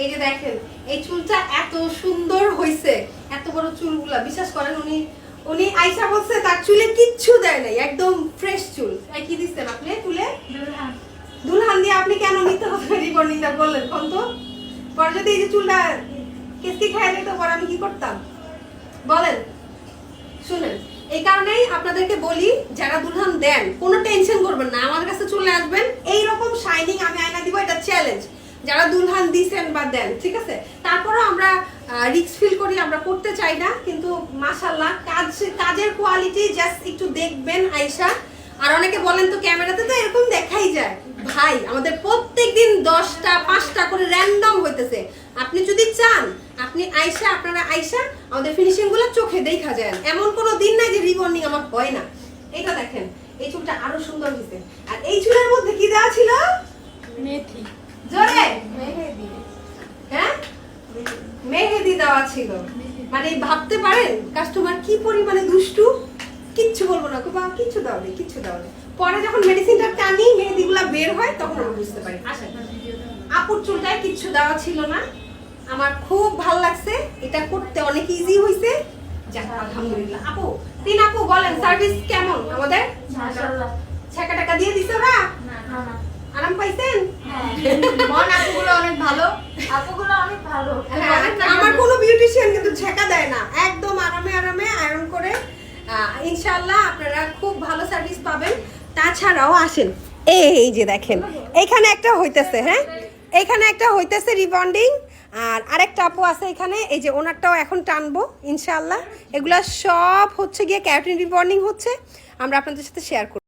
এই যে দেখেন এই চুলটা এত সুন্দর হইছে এত বড় চুলগুলা। বিশ্বাস করেন উনি উনি আইসা বলছে তার চুলে কিচ্ছু দেয় নাই একদম ফ্রেশ চুল। কি দিচ্ছেন আপনি চুলে? দুলহান। দিয়ে আপনি কেন মিথ্যা কথা রিবর্নিংটা বললেন কোন তো পরে যদি এই যে চুলটা কেসকি খাই দিত পরে আমি কি করতাম? বলেন শুনেন এই কারণেই আপনাদেরকে বলি যারা দুলহান দেন কোনো টেনশন করবেন না। আমার কাছে চলে আসবেন এই রকম শাইনিং আমি আয়না দিব এটা চ্যালেঞ্জ যারা দুলহান দিছেন বা দেন, ঠিক আছে? তারপরও আমরা রিক্স ফিল করি, আমরা করতে চাই না, কিন্তু মাশাল্লাহ কাজ, কাজের কোয়ালিটি জাস্ট একটু দেখবেন আয়শা। আর অনেকে বলেন তো ক্যামেরাতে তো এরকম দেখাই যায়। ভাই, আমাদের প্রত্যেক দিন দশটা, পাঁচটা করে র্যান্ডম হইতেছে। আপনি যদি চান, আপনি আইসা আপনারা আইসা আমাদের ফিনিশিংগুলো চোখে দেখা যায়। এমন কোনো দিন নাই যে রিবর্নিং আমার হয় না। এটা দেখেন, এই চুলটা আরও সুন্দর হয়েছে আর এই চুলের মধ্যে কি দেওয়া ছিল? মেহেদি দেওয়া ছিল। মানে ভাবতে পারেন কাস্টমার কি পরিমাণে দুষ্টু? কিচ্ছু বলব না বাবা কিচ্ছু দাও নেই কিচ্ছু দাও নেই পরে যখন মেডিসিনটা টানি মেহেদিগুলা বের হয় তখন আমরা বুঝতে পারি আসেন। আপুর চুলটায় কিচ্ছু দেওয়া ছিল না। আমার খুব ভালো লাগছে এটা করতে অনেক ইজি হয়েছে যাক আলহামদুলিল্লাহ। আপু তিন আপু বলেন সার্ভিস কেমন আমাদের? টাকা দিয়ে দিছো না? না না আরাম পাইছেন? মন আপুগুলো অনেক ভালো আপুগুলো অনেক ভালো হ্যাঁ, আমার কোনো বিউটিশিয়ান কিন্তু ছেকা দেয় না একদম আরামে আরামে আয়রন করে আহ, ইনশাআল্লাহ আপনারা খুব ভালো সার্ভিস পাবেন। তাছাড়াও আসেন। এই যে দেখেন এখানে একটা হইতেছে হ্যাঁ? এখানে একটা হইতেছে রিবন্ডিং আর আরেকটা আপু আছে এখানে এই যে ওনারটাও এখন টানবো ইনশাআল্লাহ। এগুলা সব হচ্ছে গিয়ে ক্যারোটিন রিবন্ডিং হচ্ছে। আমরা আপনাদের সাথে শেয়ার করব।